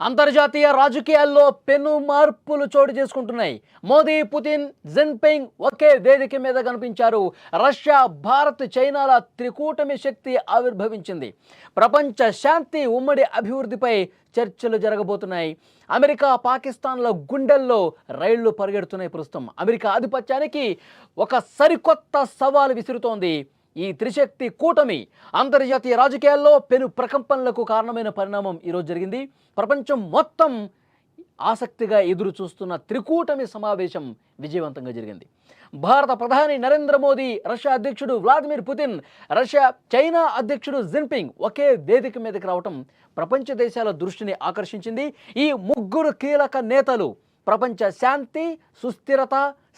అంతర్జాతీయ రాజకీయాల్లో పెను మార్పులు చోటు చేసుకుంటున్నాయి. మోదీ పుతిన్ జిన్పింగ్ ఒకే వేదిక మీద కనిపించారు. రష్యా భారత్ చైనాల త్రికూటమి శక్తి ఆవిర్భవించింది. ప్రపంచ శాంతి ఉమ్మడి అభివృద్ధిపై చర్చలు జరగబోతున్నాయి. అమెరికా పాకిస్తాన్ల గుండెల్లో రైళ్ళు పరిగెడుతున్నాయి ప్రస్తుతం. అమెరికా ఆధిపత్యానికి ఒక సరికొత్త సవాలు విసురుతోంది. ఈ త్రిశక్తి కూటమి అంతర్జాతీయ రాజకీయాల్లో పెను ప్రకంపనలకు కారణమైన పరిణామం ఈరోజు జరిగింది. ప్రపంచం మొత్తం ఆసక్తిగా ఎదురు చూస్తున్న త్రికూటమి సమావేశం విజయవంతంగా జరిగింది. భారత ప్రధాని నరేంద్ర మోదీ రష్యా అధ్యక్షుడు వ్లాదిమిర్ పుతిన్ రష్యా చైనా అధ్యక్షుడు జిన్పింగ్ ఒకే వేదిక మీదకి రావటం ప్రపంచ దేశాల దృష్టిని ఆకర్షించింది. ఈ ముగ్గురు కీలక నేతలు ప్రపంచ శాంతి సుస్థిరత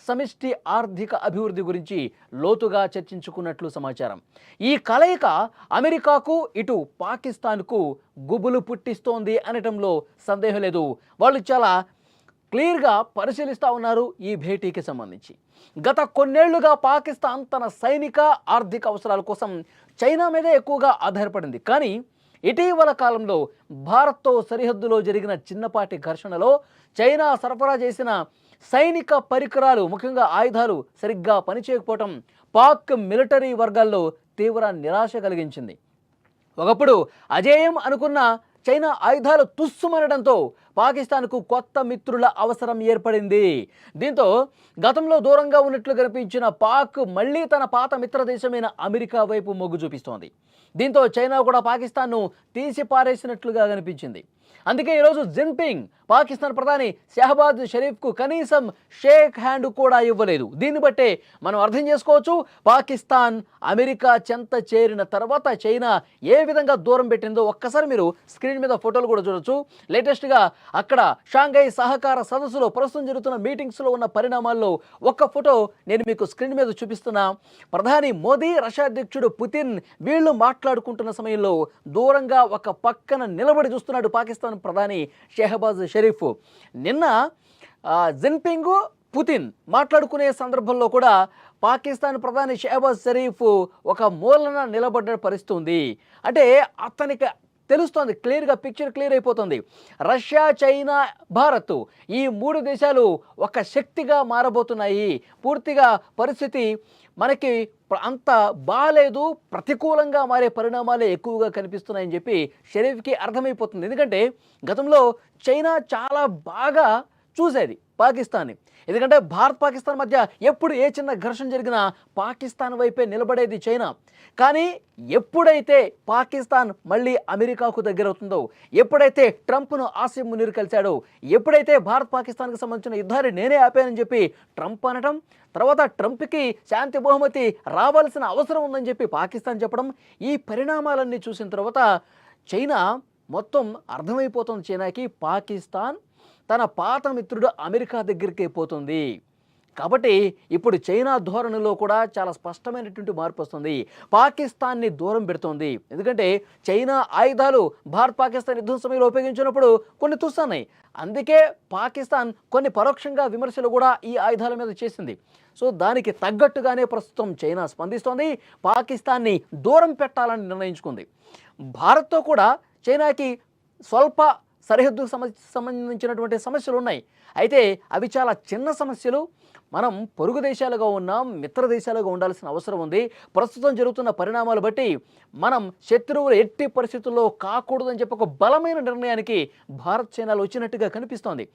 సమిష్టి ఆర్థిక అభివృద్ధి గురించి లోతుగా చర్చించుకున్నట్లు సమాచారం. ఈ కలయిక అమెరికాకు ఇటు పాకిస్తాన్కు గుబులు పుట్టిస్తోంది అనటంలో సందేహం లేదు. వాళ్ళు చాలా క్లియర్గా పరిశీలిస్తూ ఉన్నారు ఈ భేటీకి సంబంధించి. గత కొన్నేళ్ళుగా పాకిస్తాన్ తన సైనిక ఆర్థిక అవసరాల కోసం చైనా మీదే ఎక్కువగా ఆధారపడింది. కానీ ఇటీవల కాలంలో భారత్తో సరిహద్దులో జరిగిన చిన్నపాటి ఘర్షణలో చైనా సరఫరా చేసిన సైనిక పరికరాలు ముఖ్యంగా ఆయుధాలు సరిగ్గా పనిచేయకపోవటం పాక్ మిలిటరీ వర్గాల్లో తీవ్ర నిరాశ కలిగించింది. ఒకప్పుడు అజేయం అనుకున్న చైనా ఆయుధాలు తుస్సుమనడంతో పాకిస్తాన్కు కొత్త మిత్రుల అవసరం ఏర్పడింది. దీంతో గతంలో దూరంగా ఉన్నట్లు కనిపించిన పాక్ మళ్ళీ తన పాత మిత్ర దేశమైన అమెరికా వైపు మొగ్గు చూపిస్తోంది. దీంతో చైనా కూడా పాకిస్తాన్ను తీసి పారేసినట్లుగా కనిపించింది. అందుకే ఈరోజు జిన్పింగ్ పాకిస్తాన్ ప్రధాని షహబాజ్ షరీఫ్కు కనీసం షేక్ హ్యాండ్ కూడా ఇవ్వలేదు. దీన్ని బట్టే మనం అర్థం చేసుకోవచ్చు పాకిస్తాన్ అమెరికా చెంత చేరిన తర్వాత చైనా ఏ విధంగా దూరం పెట్టిందో ఒక్కసారి మీరు స్క్రీన్ మీద ఫోటోలు కూడా చూడొచ్చు. లేటెస్ట్గా అక్కడ షాంఘై సహకార సదస్సులో ప్రస్తుతం జరుగుతున్న మీటింగ్స్లో ఉన్న పరిణామాల్లో ఒక్క ఫోటో నేను మీకు స్క్రీన్ మీద చూపిస్తున్నా. ప్రధాని మోదీ రష్యా అధ్యక్షుడు పుతిన్ వీళ్ళు మాట్లాడుకుంటున్న సమయంలో దూరంగా ఒక పక్కన నిలబడి చూస్తున్నాడు పాకిస్తాన్ ప్రధాని షెహబాజ్ షరీఫ్. నిన్న జిన్పింగ్ పుతిన్ మాట్లాడుకునే సందర్భంలో కూడా పాకిస్తాన్ ప్రధాని షెహబాజ్ షరీఫ్ ఒక మూలన నిలబడ్డ పరిస్థితి ఉంది. అంటే అతనికి తెలుస్తోంది క్లియర్గా పిక్చర్ క్లియర్ అయిపోతుంది. రష్యా చైనా భారత్ ఈ మూడు దేశాలు ఒక శక్తిగా మారబోతున్నాయి. పూర్తిగా పరిస్థితి మనకి అంత బాగాలేదు ప్రతికూలంగా మారే పరిణామాలే ఎక్కువగా కనిపిస్తున్నాయని చెప్పి షరీఫ్కి అర్థమైపోతుంది. ఎందుకంటే గతంలో చైనా చాలా బాగా చూసేది పాకిస్తాన్ని. ఎందుకంటే భారత్ పాకిస్తాన్ మధ్య ఎప్పుడు ఏ చిన్న ఘర్షణ జరిగినా పాకిస్తాన్ వైపే నిలబడేది చైనా. కానీ ఎప్పుడైతే పాకిస్తాన్ మళ్ళీ అమెరికాకు దగ్గరవుతుందో ఎప్పుడైతే ట్రంప్ను ఆసిమ్ మునీర్ కలిశాడో ఎప్పుడైతే భారత్ పాకిస్తాన్కి సంబంధించిన యుద్ధాన్ని నేనే ఆపానని చెప్పి ట్రంప్ అనడం తర్వాత ట్రంప్కి శాంతి బహుమతి రావాల్సిన అవసరం ఉందని చెప్పి పాకిస్తాన్ చెప్పడం ఈ పరిణామాలన్నీ చూసిన తర్వాత చైనా మొత్తం అర్థమైపోతుంది చైనాకి. పాకిస్తాన్ తన పాత మిత్రుడు అమెరికా దగ్గరికి పోతుంది. కాబట్టి ఇప్పుడు చైనా ధోరణిలో కూడా చాలా స్పష్టమైనటువంటి మార్పు వస్తుంది. పాకిస్తాన్ని దూరం పెడుతోంది. ఎందుకంటే చైనా ఆయుధాలు భారత్ పాకిస్తాన్ యుద్ధం సమయంలో ఉపయోగించినప్పుడు కొన్ని తుస్తున్నాయి అందుకే పాకిస్తాన్ కొన్ని పరోక్షంగా విమర్శలు కూడా ఈ ఆయుధాల మీద చేసింది. సో దానికి తగ్గట్టుగానే ప్రస్తుతం చైనా స్పందిస్తోంది. పాకిస్తాన్ని దూరం పెట్టాలని నిర్ణయించుకుంది. భారత్తో కూడా చైనాకి స్వల్ప సరిహద్దుకు సంబంధించినటువంటి సమస్యలు ఉన్నాయి. అయితే అవి చాలా చిన్న సమస్యలు. మనం పొరుగు దేశాలుగా ఉన్నాం మిత్ర దేశాలుగా ఉండాల్సిన అవసరం ఉంది. ప్రస్తుతం జరుగుతున్న పరిణామాలు బట్టి మనం శత్రువులు ఎట్టి పరిస్థితుల్లో కాకూడదని చెప్పి ఒక బలమైన నిర్ణయానికి భారత్ చైనాలు వచ్చినట్టుగా కనిపిస్తోంది.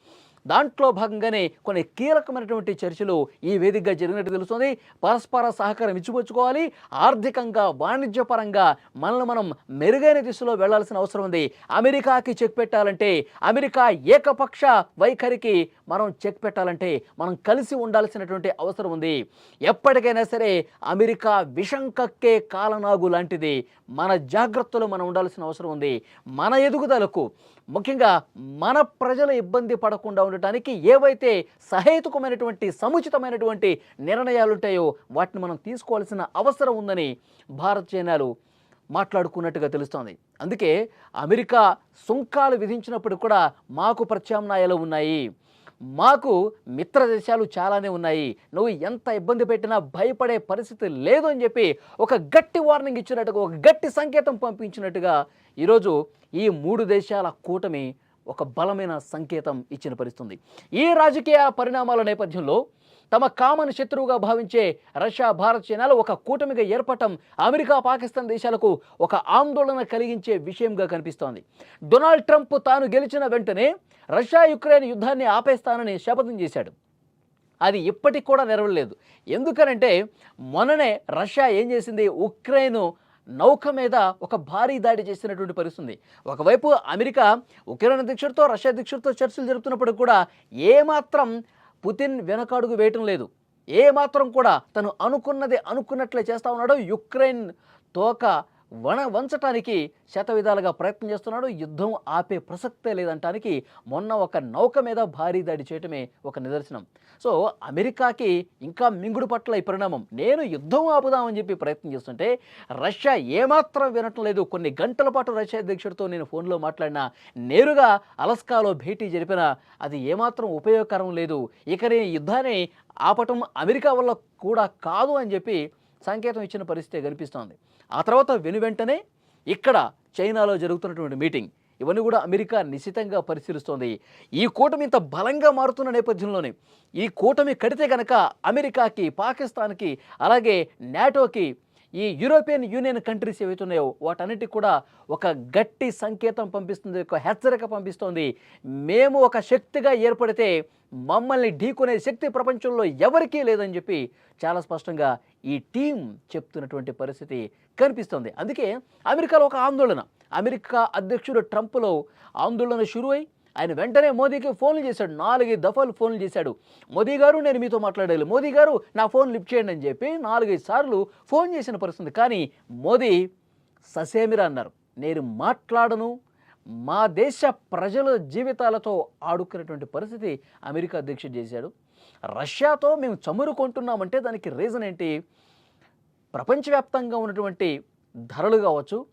దాంట్లో భాగంగానే కొన్ని కీలకమైనటువంటి చర్చలు ఈ వేదికగా జరిగినట్టు తెలుస్తుంది. పరస్పర సహకారం ఇచ్చిపుచ్చుకోవాలి. ఆర్థికంగా వాణిజ్యపరంగా మనల్ని మనం మెరుగైన దిశలో వెళ్ళాల్సిన అవసరం ఉంది. అమెరికాకి చెక్ పెట్టాలంటే అమెరికా ఏకపక్ష వైఖరికి మనం చెక్ పెట్టాలంటే మనం కలిసి ఉండాలి. ఉండాల్సినటువంటి అవసరం ఉంది. ఎప్పటికైనా సరే అమెరికా విషం కక్కే కాలనాగు లాంటిది. మన జాగ్రత్తలో మనం ఉండాల్సిన అవసరం ఉంది. మన ఎదుగుదలకు ముఖ్యంగా మన ప్రజలు ఇబ్బంది పడకుండా ఉండటానికి ఏవైతే సహేతుకమైనటువంటి సముచితమైనటువంటి నిర్ణయాలు ఉంటాయో వాటిని మనం తీసుకోవాల్సిన అవసరం ఉందని భారత్ చైనాలు మాట్లాడుకున్నట్టుగా తెలుస్తోంది. అందుకే అమెరికా సుంకాలు విధించినప్పుడు కూడా మాకు ప్రత్యామ్నాయాలు ఉన్నాయి. మాకు మిత్ర దేశాలు చాలానే ఉన్నాయి. నువ్వు ఎంత ఇబ్బంది పెట్టినా భయపడే పరిస్థితి లేదు అని చెప్పి ఒక గట్టి వార్నింగ్ ఇచ్చినట్టుగా ఒక గట్టి సంకేతం పంపించినట్టుగా ఈరోజు ఈ మూడు దేశాల కూటమి ఒక బలమైన సంకేతం ఇచ్చిన పరిస్థితుంది. ఈ రాజకీయ పరిణామాల నేపథ్యంలో తమ కామన్ శత్రువుగా భావించే రష్యా భారత్ చైనాలు ఒక కూటమిగా ఏర్పడటం అమెరికా పాకిస్తాన్ దేశాలకు ఒక ఆందోళన కలిగించే విషయంగా కనిపిస్తోంది. డొనాల్డ్ ట్రంప్ తాను గెలిచిన వెంటనే రష్యా యుక్రెయిన్ యుద్ధాన్ని ఆపేస్తానని శపథం చేశాడు. అది ఇప్పటికి కూడా నెరవలేదు ఎందుకనంటే మొన్ననే రష్యా ఏం చేసింది? ఉక్రెయిన్ నౌక మీద ఒక భారీ దాడి చేసినటువంటి పరిస్థితుంది. ఒకవైపు అమెరికా ఉక్రెయిన్ అధ్యక్షుడితో రష్యా అధ్యక్షుడితో చర్చలు జరుపుతున్నప్పుడు కూడా ఏమాత్రం పుతిన్ వెనకడుగు వేయటం లేదు. ఏమాత్రం కూడా తను అనుకున్నది అనుకున్నట్లే చేస్తూ ఉన్నాడు. యుక్రెయిన్ తోక వన వంచటానికి శత విధాలుగా ప్రయత్నం చేస్తున్నాడు. యుద్ధం ఆపే ప్రసక్తే లేదంటానికి మొన్న ఒక నౌక మీద భారీ దాడి చేయటమే ఒక నిదర్శనం. సో అమెరికాకి ఇంకా మింగుడు పట్ల ఈ పరిణామం. నేను యుద్ధం ఆపుదామని చెప్పి ప్రయత్నం చేస్తుంటే రష్యా ఏమాత్రం వినటం లేదు. కొన్ని గంటల పాటు రష్యా అధ్యక్షుడితో నేను ఫోన్లో మాట్లాడినా నేరుగా అలస్కాలో భేటీ జరిపిన అది ఏమాత్రం ఉపయోగకరం లేదు. ఇక నేను యుద్ధాన్ని ఆపటం అమెరికా వల్ల కూడా కాదు అని చెప్పి సంకేతం ఇచ్చిన పరిస్థితి కనిపిస్తోంది. ఆ తర్వాత వెను వెంటనే ఇక్కడ చైనాలో జరుగుతున్నటువంటి మీటింగ్. ఇవన్నీ కూడా అమెరికా నిశితంగా పరిశీలిస్తోంది. ఈ కూటమి ఇంత బలంగా మారుతున్న నేపథ్యంలోనే ఈ కూటమి కడితే కనుక అమెరికాకి పాకిస్తాన్కి అలాగే నాటోకి ఈ యూరోపియన్ యూనియన్ కంట్రీస్ ఏవైతే ఉన్నాయో వాటన్నిటికి కూడా ఒక గట్టి సంకేతం పంపిస్తుంది ఒక హెచ్చరిక పంపిస్తోంది. మేము ఒక శక్తిగా ఏర్పడితే మమ్మల్ని ఢీకొనే శక్తి ప్రపంచంలో ఎవరికీ లేదని చెప్పి చాలా స్పష్టంగా ఈ టీం చెప్తున్నటువంటి పరిస్థితి కనిపిస్తోంది. అందుకే అమెరికాలో ఒక ఆందోళన. అమెరికా అధ్యక్షుడు ట్రంప్లో ఆందోళన షురువై ఆయన వెంటనే మోదీకి ఫోన్లు చేశాడు. నాలుగైదు దఫాలు ఫోన్లు చేశాడు. మోదీ గారు నేను మీతో మాట్లాడాలి మోదీ గారు నా ఫోన్ లిఫ్ట్ చేయండి అని చెప్పి నాలుగైదు సార్లు ఫోన్ చేసిన పరిస్థితి. కానీ మోదీ ససేమిరా అన్నారు. నేను మాట్లాడను. మా దేశ ప్రజల జీవితాలతో ఆడుకునేటువంటి పరిస్థితి అమెరికా అధ్యక్షుడు చేశాడు. రష్యాతో మేము చమురు కొంటున్నామంటే దానికి రీజన్ ఏంటి? ప్రపంచవ్యాప్తంగా ఉన్నటువంటి ధరలు కావచ్చు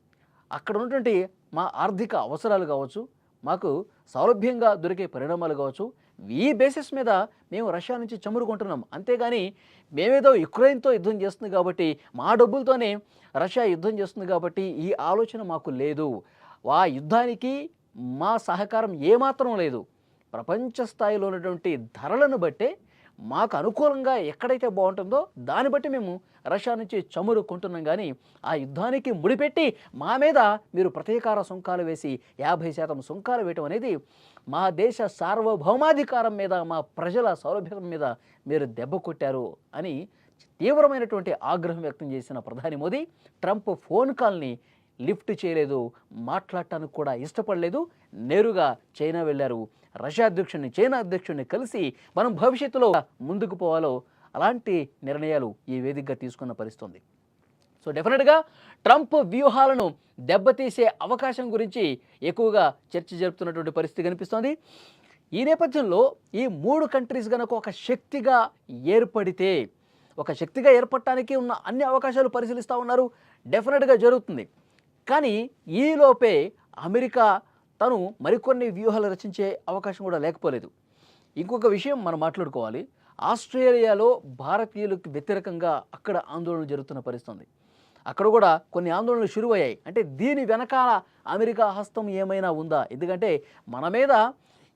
అక్కడ ఉన్నటువంటి మా ఆర్థిక అవసరాలు కావచ్చు మాకు సౌలభ్యంగా దొరికే పరిణామాలు కావచ్చు. ఈ బేసిస్ మీద మేము రష్యా నుంచి చమురు కొంటున్నాం అంతేగాని మేమేదో యుక్రెయిన్తో యుద్ధం చేస్తుంది కాబట్టి మా డబ్బులతోనే రష్యా యుద్ధం చేస్తుంది కాబట్టి ఈ ఆలోచన మాకు లేదు. ఆ యుద్ధానికి మా సహకారం ఏమాత్రం లేదు. ప్రపంచ స్థాయిలో ఉన్నటువంటి ధరలను బట్టే మాకు అనుకూలంగా ఎక్కడైతే బాగుంటుందో దాన్ని బట్టి మేము రష్యా నుంచి చమురు కొంటున్నాం కానీ ఆ యుద్ధానికి ముడిపెట్టి మా మీద మీరు ప్రతీకార సుంకాలు వేసి యాభై శాతం సుంకాలు వేయటం అనేది మా దేశ సార్వభౌమాధికారం మీద మా ప్రజల సౌలభ్యం మీద మీరు దెబ్బ కొట్టారు అని తీవ్రమైనటువంటి ఆగ్రహం వ్యక్తం చేసిన ప్రధాని మోదీ ట్రంప్ ఫోన్ కాల్ని లిఫ్ట్ చేయలేదు మాట్లాడటానికి కూడా ఇష్టపడలేదు. నేరుగా చైనా వెళ్ళారు. రష్యా అధ్యక్షుడిని చైనా అధ్యక్షుడిని కలిసి మనం భవిష్యత్తులో ముందుకు పోవాలో అలాంటి నిర్ణయాలు ఈ వేదికగా తీసుకున్న పరిస్థితుంది. సో డెఫినెట్గా ట్రంప్ వ్యూహాలను దెబ్బతీసే అవకాశం గురించి ఎక్కువగా చర్చ జరుపుతున్నటువంటి పరిస్థితి కనిపిస్తోంది. ఈ నేపథ్యంలో ఈ మూడు కంట్రీస్ కనుక ఒక శక్తిగా ఏర్పడితే ఒక శక్తిగా ఏర్పడటానికి ఉన్న అన్ని అవకాశాలు పరిశీలిస్తూ ఉన్నారు. డెఫినెట్గా జరుగుతుంది. కానీ ఈలోపే అమెరికా తను మరికొన్ని వ్యూహాలు రచించే అవకాశం కూడా లేకపోలేదు. ఇంకొక విషయం మనం మాట్లాడుకోవాలి. ఆస్ట్రేలియాలో భారతీయులకు వ్యతిరేకంగా అక్కడ ఆందోళనలు జరుగుతున్న పరిస్థితుంది. అక్కడ కూడా కొన్ని ఆందోళనలు షురువయ్యాయి. అంటే దీని వెనకాల అమెరికా హస్తం ఏమైనా ఉందా? ఎందుకంటే మన మీద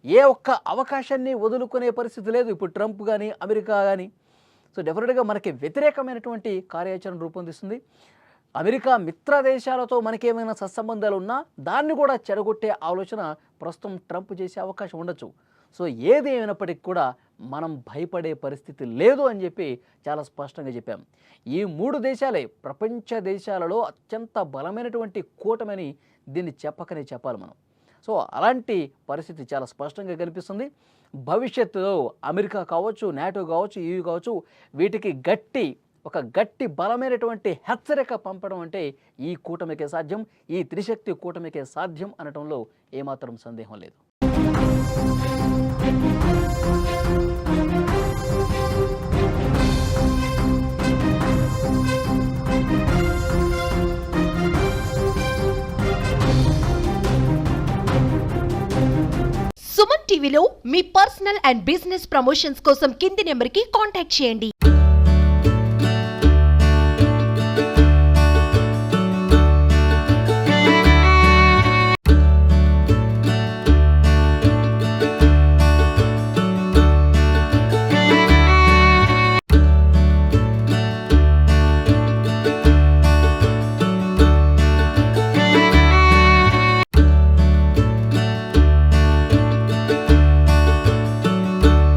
ఏ ఒక్క అవకాశాన్ని వదులుకునే పరిస్థితి లేదు. ఇప్పుడు ట్రంప్ కానీ అమెరికా కానీ సో డెఫినెట్గా మనకి వ్యతిరేకమైనటువంటి కార్యాచరణ రూపొందిస్తుంది. అమెరికా మిత్ర దేశాలతో మనకేమైనా సత్సంబంధాలు ఉన్నా దాన్ని కూడా చెడగొట్టే ఆలోచన ప్రస్తుతం ట్రంప్ చేసే అవకాశం ఉండొచ్చు. సో ఏది ఏమైనప్పటికీ కూడా మనం భయపడే పరిస్థితి లేదు అని చెప్పి చాలా స్పష్టంగా చెప్పాం. ఈ మూడు దేశాలే ప్రపంచ దేశాలలో అత్యంత బలమైనటువంటి కూటమని దీన్ని చెప్పకనే చెప్పాలి మనం. సో అలాంటి పరిస్థితి చాలా స్పష్టంగా కనిపిస్తుంది. భవిష్యత్తులో అమెరికా కావచ్చు నాటో కావచ్చు ఇవి కావచ్చు వీటికి గట్టి ఒక గట్టి బలమైనటువంటి హెచ్చరిక పంపడం అంటే ఈ కూటమికే సాధ్యం ఈ త్రిశక్తి కూటమికే సాధ్యం అనటంలో ఏమాత్రం సందేహం లేదు. సుమన్ టీవీలో మీ పర్సనల్ అండ్ బిజినెస్ ప్రమోషన్స్ కోసం కింది నెంబర్కి కాంటాక్ట్ చేయండి.